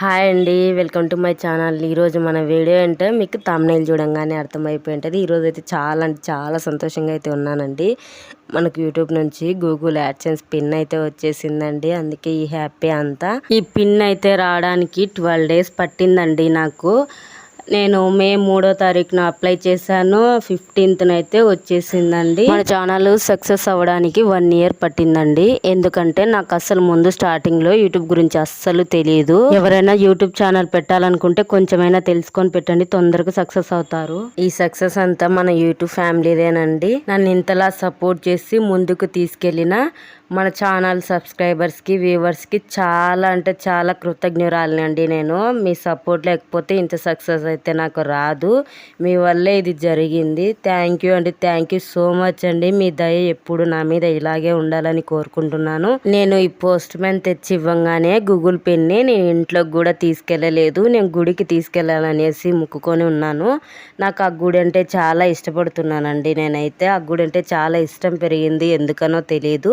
Hi అండి welcome to my channel. ఈరోజు మన వీడియో అంటే మీకు తమ్నైల్ చూడంగానే అర్థమైపోయి ఉంటుంది. ఈరోజు అయితే చాలా అంటే చాలా సంతోషంగా అయితే ఉన్నానండి. మనకు యూట్యూబ్ నుంచి గూగుల్ యాడ్సెన్స్ పిన్ అయితే వచ్చేసిందండి. అందుకే ఈ హ్యాపీ అంతా. ఈ పిన్ అయితే రావడానికి ట్వెల్వ్ డేస్ పట్టిందండి నాకు. నేను మే మూడో తారీఖున అప్లై చేశాను. ఫిఫ్టీన్త్న అయితే వచ్చేసిందండి. మన ఛానల్ సక్సెస్ అవ్వడానికి వన్ ఇయర్ పట్టిందండి. ఎందుకంటే నాకు అసలు ముందు స్టార్టింగ్లో యూట్యూబ్ గురించి అస్సలు తెలియదు ఎవరైనా యూట్యూబ్ ఛానల్ పెట్టాలనుకుంటే కొంచెమైనా తెలుసుకొని పెట్టండి తొందరగా సక్సెస్ అవుతారు. ఈ సక్సెస్ అంతా మన యూట్యూబ్ ఫ్యామిలీదేనండి నన్ను ఇంతలా సపోర్ట్ చేసి ముందుకు తీసుకెళ్ళిన మన ఛానల్ సబ్స్క్రైబర్స్కి వ్యూవర్స్కి చాలా అంటే చాలా కృతజ్ఞురాలని అండి నేను. మీ సపోర్ట్ లేకపోతే ఇంత సక్సెస్ అయితే నాకు రాదు మీ వల్లే ఇది జరిగింది. థ్యాంక్ యూ అండి. థ్యాంక్ యూ సో మచ్ అండి. మీ దయ ఎప్పుడు నా మీద ఇలాగే ఉండాలని కోరుకుంటున్నాను. నేను ఈ పోస్ట్ మ్యాన్ తెచ్చి ఇవ్వంగానే గూగుల్ పెన్ని నేను ఇంట్లోకి కూడా తీసుకెళ్ళలేదు. నేను గుడికి తీసుకెళ్ళాలనేసి ముక్కుకొని ఉన్నాను. నాకు ఆ గుడి అంటే చాలా ఇష్టపడుతున్నానండి నేనైతే. ఆ గుడి అంటే చాలా ఇష్టం పెరిగింది. ఎందుకనో తెలియదు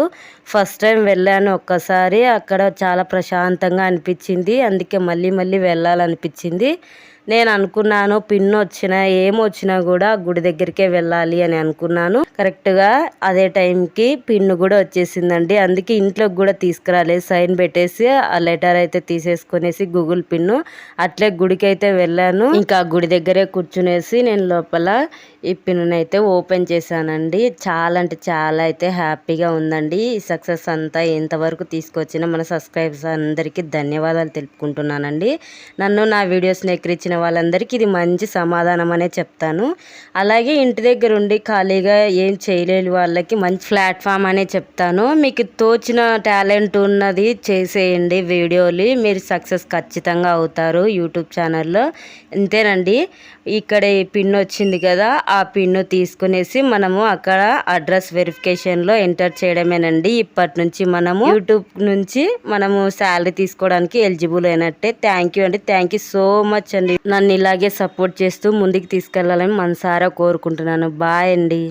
ఫస్ట్ టైం వెళ్ళాను ఒక్కసారి. అక్కడ చాలా ప్రశాంతంగా అనిపించింది. అందుకే మళ్ళీ మళ్ళీ వెళ్ళాలనిపించింది. నేను అనుకున్నాను పిన్ వచ్చినా ఏమొచ్చినా కూడా గుడి దగ్గరికే వెళ్ళాలి అని అనుకున్నాను. కరెక్ట్గా అదే టైంకి పిన్ కూడా వచ్చేసిందండి. అందుకే ఇంట్లోకి కూడా తీసుకురాలేదు. సైన్ పెట్టేసి ఆ లెటర్ అయితే తీసేసుకునేసి గూగుల్ పిన్ అట్లే గుడికి అయితే వెళ్ళాను. ఇంకా గుడి దగ్గరే కూర్చునేసి నేను లోపల ఈ పిన్నునైతే అయితే ఓపెన్ చేశానండి. చాలా అంటే చాలా అయితే హ్యాపీగా ఉందండి. ఈ సక్సెస్ అంతా ఎంతవరకు తీసుకొచ్చిన మన సబ్స్క్రైబర్స్ అందరికీ ధన్యవాదాలు తెలుపుకుంటున్నానండి. నన్ను నా వీడియోస్ని ఎక్కిరించిన వాళ్ళందరికీ ఇది మంచి సమాధానం అనే చెప్తాను. అలాగే ఇంటి దగ్గర ఉండి ఖాళీగా ఏం చేయలేని వాళ్ళకి మంచి ప్లాట్ఫామ్ అనే చెప్తాను. మీకు తోచిన టాలెంట్ ఉన్నది చేసేయండి వీడియోలు. మీరు సక్సెస్ ఖచ్చితంగా అవుతారు యూట్యూబ్ ఛానల్లో. అంతేనండి ఇక్కడ ఈ పిన్ వచ్చింది కదా ఆ పిన్ తీసుకునేసి మనము అక్కడ అడ్రస్ వెరిఫికేషన్లో ఎంటర్ చేయడమేనండి. ఇప్పటి నుంచి మనము యూట్యూబ్ నుంచి మనము శాలరీ తీసుకోవడానికి ఎలిజిబుల్ అయినట్టే. థ్యాంక్ యూ అండి. థ్యాంక్ యూ సో మచ్ అండి. నన్ను ఇలాగే సపోర్ట్ చేస్తూ ముందుకు తీసుకెళ్ళాలని మనసారా కోరుకుంటున్నాను. బాయ్ అండి.